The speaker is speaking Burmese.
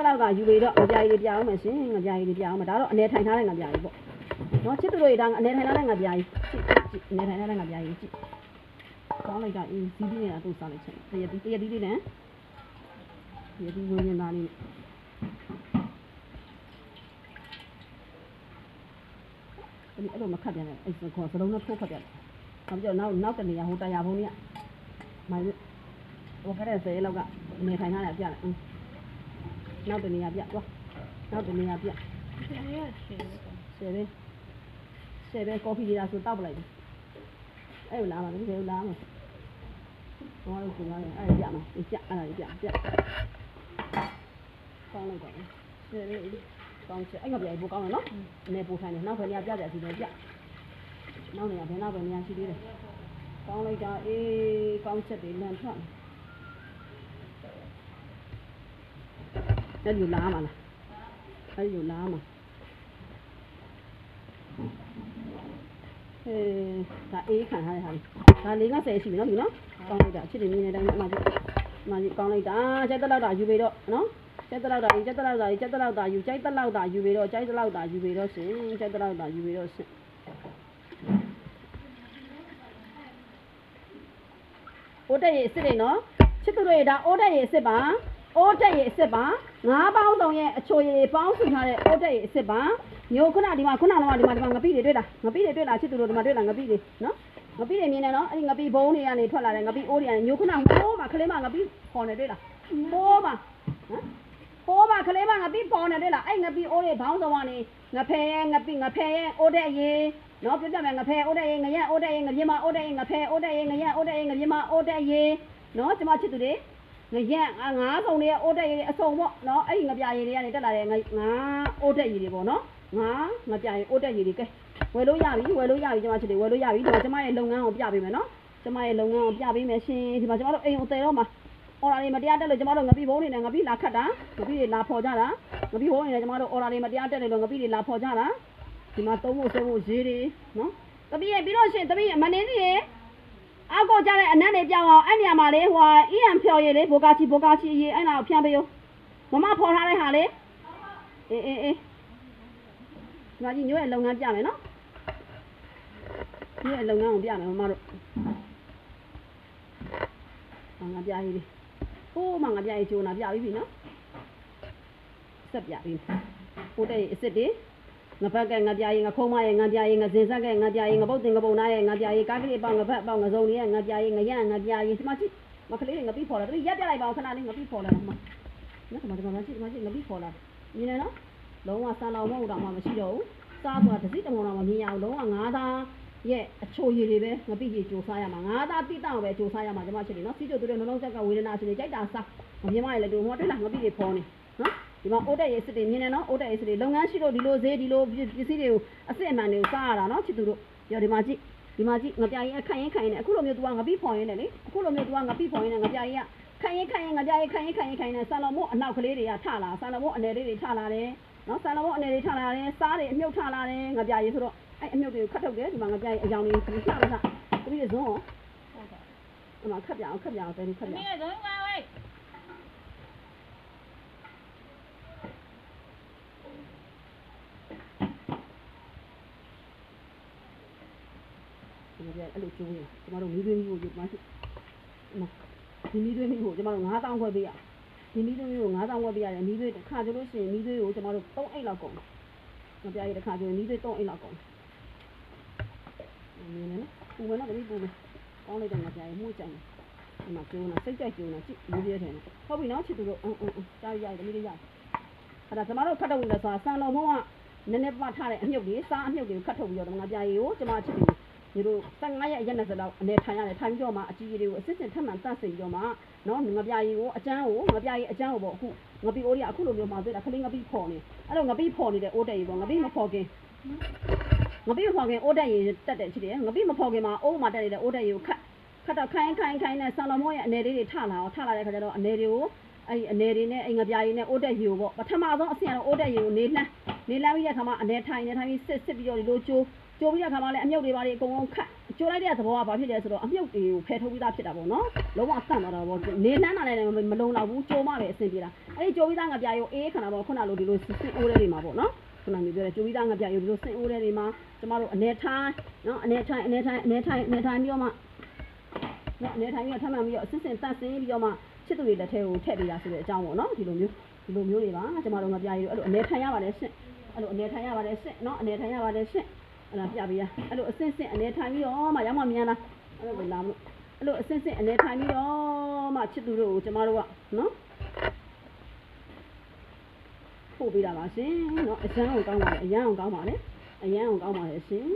က်တော့ကယူပြီးတော့ငပြာကြီးတွေပြအောင်မယ်ရှင်ငပြာကြီးတွေပြအောင်မယ်ဒါတော့အနေထိုင်ထားတဲ့ငပြာကြီးပေါ့နော်ချစ်သူတွေဒါအနေထိုင်ထားတဲ့ငပြာကြီးကြည့်ကြည့်အနေထိုင်ထားတဲ့ငပြာကြီးကြည့်ကောင်းလိုက်တာအေးစီးပြီးနေတာသူ့စားလိုက်ချင်တရတီတရတီလေးနဲ့တရတီဝင်းနေတာလေးအဲ့ဒီအဲ့လိုမခတ်ပြန်နဲ့အဲ့ခေါ်စလုံးနဲ့ထိုးခတ်ပြန်နောက်ပြီးတော့နောက်နောက်တနေရာဟိုတရားဘုံကြီးကမိုင်းဟိုခက်တဲ့စေးလောက်ကအနေထိုင်ထားတယ်ပြတယ်အင်း နောက်တနေရာပြသွားနောက်တနေရာပြဆရာရရှိတယ်ဆယ်ပဲဆယ်ပဲကော်ဖီလေးလားဆိုတောက်ပလိုက်တယ်အဲ့လိုလာမှာတကယ်လာမှာဟောလို့ဆိုလာတယ်အဲ့ဒါပြမှာဒီပြအဲ့ဒါလေးပြပြကောင်းလိုက်ပါဆယ်လေးကောင်းချက်အဲ့ငါပြပို့ကောင်းတယ်နော်အနေပို့ထိုင်တယ်နောက်ဘယ်နေရာပြကြစီလဲပြနောက်နေရာဘယ်နောက်ဘယ်နေရာရှိသေးတယ်ကောင်းလိုက်တာအေးကောင်းချက်တွေလန်ထွက် အဲ့ဒီလာမှာလားအဲ့ဒီလာမှာအဲဒါအေးခံထားတဲ့ဟာလေးဒါလေးက10ရှိပြီနော်ဒီနော်ကောင်းလိုက်တာအချစ်တွေမြင်တဲ့အတိုင်းအမှကြီးအမှကြီးကောင်းလိုက်တာကျက်တက်လောက်တာယူပြီးတော့နော်ကျက်တက်လောက်တာယူကျက်တက်လောက်တာယူကျက်တက်လောက်တာယူကျိုက်တက်လောက်တာယူပြီးတော့ကျိုက်တက်လောက်တာယူပြီးတော့ရှင်ကျက်တက်လောက်တာယူပြီးတော့ရှင်အိုးတက်ရဲ့အစ်စ်တွေနော်ချစ်သူတွေဒါအိုးတက်ရဲ့အစ်စ်ပါ အိုးတက်ရဲ့အစ်စ်ပါငါးပေါင်းဆောင်ရဲ့အချိုရည်ပေါင်းစုထားတဲ့အိုးတက်ရဲ့အစ်စ်ပါညိုခုနဒီမှာခုနတော့ဒီမှာဒီမှာငပိတွေတွေ့တာငပိတွေတွေ့တာချစ်သူတို့ဒီမှာတွေ့တာငပိတွေနော်ငပိတွေမြင်နေနော်အဲ့ဒီငပိဘုံတွေကနေထွက်လာတဲ့ငပိအိုးတွေကနေညိုခုနဟိုးမှာခလေးမငပိခေါ်နေတွေ့လားဟိုးမှာဟမ်ဟိုးမှာခလေးမငပိပေါ်နေတွေ့လားအဲ့ငပိအိုးတွေဘောင်းဆောင်ကနေငဖဲရဲ့ငပိငဖဲရဲ့အိုးတဲ့ရေနော်ပြပြမယ်ငဖဲအိုးတဲ့ရေငရက်အိုးတဲ့ရေငပြင်းမအိုးတဲ့ရေငဖဲအိုးတဲ့ရေငရက်အိုးတဲ့ရေငပြင်းမအိုးတဲ့ရေနော်ကျမချစ်သူတွေ ငရက်ငါငါးဆောင်တွေအိုးတက်ရည်တွေအစုံပေါ့နော်အဲ့ဒီငပြရည်တွေကနေတက်လာတဲ့ငါငါအိုးတက်ရည်တွေပေါ့နော်ငါငပြရည်အိုးတက်ရည်တွေကဲဝယ်လို့ရပြီဝယ်လို့ရပြီကျမချစ်တွေဝယ်လို့ရပြီဒီမှာကျမရဲ့လုပ်ငန်းကိုပြပေးမယ်နော်ကျမရဲ့လုပ်ငန်းကိုပြပေးမယ်ရှင်ဒီမှာကျမတို့အိမ်ကိုတည်တော့မှာအော်ဒါတွေမတရားတက်လို့ကျမတို့ငပိဘုံတွေနဲ့ငပိလာခတ်တာငပိတွေလာဖော်ကြတာငပိဘုံတွေနဲ့ကျမတို့အော်ဒါတွေမတရားတက်လို့ငပိတွေလာဖော်ကြတာဒီမှာသုံးဖို့ဆွဲဖို့ဈေးတွေနော်တပည့်ရဲ့ပြီးတော့ရှင်တပည့်မနေစီရဲ့ အောက်ကိုကြတဲ့အနက်နေပြောင်းအောင်အဲ့နေရာမှာလေဟိုအီယံဖြော်ရည်လေဘိုကာချီဘိုကာချီရေးအဲ့နာကိုဖြန်းပေးရောမမဖော်ထားတဲ့ဟာလေအေးအေးအေးဒီမှာကြီးညို့ရဲ့လုပ်ငန်းပြမယ်နော်ညို့ရဲ့လုပ်ငန်းကိုပြမယ်မမတို့ငါငါပြရေးလေဟိုးမငါပြရေးဂျိုနာပြပြီးပြီနော်ဆက်ပြပြီးဟိုတဲ့အစ်စ်တွေ ငပတ်ကငါပြရေးငါခုံးမရဲ့ငါပြရေးငါစင်ဆက်ကငါပြရေးငါပုတ်တင်ငါပုံနာရဲ့ငါပြရေးကားကလေးပေါက်ငါဖက်ပေါက်ငါစုံလေးရဲ့ငါပြရေးငါရငါပြရေးဒီမှာကြည့်မကလေးတွေငါပြီးဖော်လာတယ်ရက်ပြလိုက်ပါအောင်ခဏလေးငါပြီးဖော်လာတော့မနော်ဒီမှာဒီမှာကြည့်ဒီမှာကြည့်ငါပြီးဖော်လာမြင်နေနော်လုံးဝဆန်တော်မဟုတ်တော့မှမရှိတော့ဘူးစားဆိုတာတစ်စိတမောင်တော့မမြင်ရဘူးလုံးဝငါးသားရဲ့အချိုရည်တွေပဲငါပြီးကြီးကြိုစားရမှာငါးသားတိတောင်ပဲကြိုစားရမှာကျွန်မချစ်တယ်နော်စီးကြိုတို့နှလုံးဆက်ကဝေဒနာရှင်တွေကြိုက်တာစားမမြင်မရလေတို့ဟောတွေ့လားငါပြီးကြီးဖော်နေနော် ဒီမှာအိုးတက်ရေးစစ်တွေမြင်နေနော်အိုးတက်ရေးစစ်တွေလုပ်ငန်းရှိလို့ဒီလိုဈေးဒီလိုပစ္စည်းတွေကိုအစစ်အမှန်တွေကိုစားရတာနော်ချစ်သူတို့ရောဒီမှာကြည့်ဒီမှာကြည့်ငပြာကြီးအခန့်ရင်ခိုင်ရင်အခုလိုမျိုး तू ကငပိဖော်ရင်းနဲ့လေအခုလိုမျိုး तू ကငပိဖော်ရင်းနဲ့ငပြာကြီးကခိုင်ရင်ခိုင်ရင်ငပြာကြီးခိုင်ရင်ခိုင်ရင်ခိုင်နေဆန်တော်မို့အနောက်ကလေးတွေကထလာဆန်တော်မို့အနေလေးတွေထလာတယ်နော်ဆန်တော်မို့အနေတွေထလာတယ်စားတွေအမြုပ်ထလာတယ်ငပြာကြီးဆိုတော့အဲ့အမြုပ်တွေကိုခတ်ထုတ်တယ်ဒီမှာငပြာကြီးအယောင်တွေခဏခဏခဏတပည့်ဇွန်းရောဒီမှာခတ်ပြအောင်ခတ်ပြအောင်တဲခတ်ပြမအောင် င်းတော့ငါဝဲဒီလိုပြအဲ့လိုကျိုးရင်ကျမတို့မီးသွင်းကြီးကိုယူမရှိနော်ဒီမီးသွင်းကြီးကိုကျမတို့9000ခွဲပေးရဒီမီးသွင်းကြီးကို9000ခွဲပေးရတယ်မီးသွင်းတစ်ခါကျလို့ရှိရင်မီးသွင်းကိုကျမတို့3အိတ်လောက်ကုန်တယ်မပြရတဲ့ခါကျရင်မီးသွင်း3အိတ်လောက်ကုန်တယ်မြင်နေနော်ပူမယ်နော်တပည့်ပူမယ်ကောင်းလိုက်တယ်မပြရမှုကြိုင်ဒီမှာကျိုးနေစိတ်ကြိုက်ကျိုးနေကြည့်မီးသွင်းထဲနဲ့ဟုတ်ပြီနော်ချစ်သူတို့အင်းအင်းအင်းကြားရရတယ်တမီးလေးရအဲ့ဒါကျမတို့ခတ်တော့လဲဆိုတာဆန်တော်ဘုံကနည်းနည်းပထားတဲ့အမြုပ်တွေစားအမြုပ်တွေကိုခတ်ထုတ်ပြီးတော့ငါပြရည်ကိုကျမချစ်တ ယ်ဒီလို15ရက်အရက်20လောက်အနေထိုင်ရတယ်ထိုင်ပြီးတော့မှအကြီးကြီးတွေကိုအစစ်စစ်ထပ်မှန်တတ်စိပြီးတော့မှနော်ငပြာရီကိုအကျန်းကိုငပြာရီအကျန်းကိုပေါ့အခုငပီအိုးတွေကအခုလိုမျိုးမှတွေ့တာခလေးငပီဖော်နေအဲ့တော့ငပီဖော်နေတဲ့အိုးတက်ရီပေါ့ငပီမဖော်ခင်ငပီမဖော်ခင်အိုးတက်ရီတက်တဲ့ချစ်တယ်ငပီမဖော်ခင်မှာအိုးမှာတက်နေတဲ့အိုးတက်ရီကိုခတ်ခတ်တော့ခိုင်းခိုင်းခိုင်းနဲ့ဆန်လော်မောရဲ့အနေလေးတွေထလာအောင်ထလာတဲ့ခါကျတော့အနေတွေကိုအဲ့ဒီအနေတွေနဲ့အိမ်ငပြာရီနဲ့အိုးတက်ရီကိုပေါ့ပထမဆုံးအဆင့်ကတော့အိုးတက်ရီကိုနေလှမ်းနေလှမ်းပြီးတဲ့ခါမှာအနေထိုင်နေထိုင်ပြီးစစ်စစ်ပြီးတော့ဒီလိုကျိုး ကြိုးပြီးတဲ့ခါမှလည်းအမြုပ်တွေပါတွေအကုန်လုံးခတ်ကျိုးလိုက်တဲ့သဘောကဘာဖြစ်လဲဆိုတော့အမြုပ်တွေကိုဖယ်ထုတ်ပြီးသားဖြစ်တာပေါ့နော်လုံးဝတန့်သွားတာပေါ့နေနှမ်းတာလည်းမလုံလောက်ဘူးကျိုးမှပဲအဆင်ပြေတာအဲ့ဒီကျိုးပြီးသားငပြားရုပ်အေးခဏပေါ့ခုနလိုဒီလိုစင်အိုးတွေမှာပေါ့နော်ခုနမျိုးပြောတဲ့ကျိုးပြီးသားငပြားရုပ်ဒီလိုစင်အိုးတွေမှာကျမတို့အနေထိုင်းနော်အနေထိုင်းအနေထိုင်းအနေထိုင်းအနေထိုင်းပြီးတော့မှနော်အနေထိုင်းပြီးတော့ထပ်မှန်ပြီးတော့အစစ်စင်တန့်စင်းပြီးတော့မှချစ်သူတွေလက်ထဲကိုထည့်ပေးတာဆိုတဲ့အကြောင်းပေါ့နော်ဒီလိုမျိုးဒီလိုမျိုးတွေပါကျမတို့ငပြားရုပ်အဲ့လိုအနေထိုင်ရပါတယ်ရှင့်အဲ့လိုအနေထိုင်ရပါတယ်ရှင့်နော်အနေထိုင်ရပါတယ်ရှင့် အဲ့ဒါပြပေးရအဲ့လိုအစင်စင်အနေထိုင်ပြီးတော့မှရောက်မှမြန်လာအဲ့လိုပဲလာမလို့အဲ့လိုအစင်စင်အနေထိုင်ပြီးတော့မှချစ်သူတို့ကိုကျမတို့ကနော်ပို့ပေးတာပါရှင်နော်အရန်အောင်ကောင်းပါလေအရန်အောင်ကောင်းပါလေအရန်အောင်ကောင်းပါလေရှင်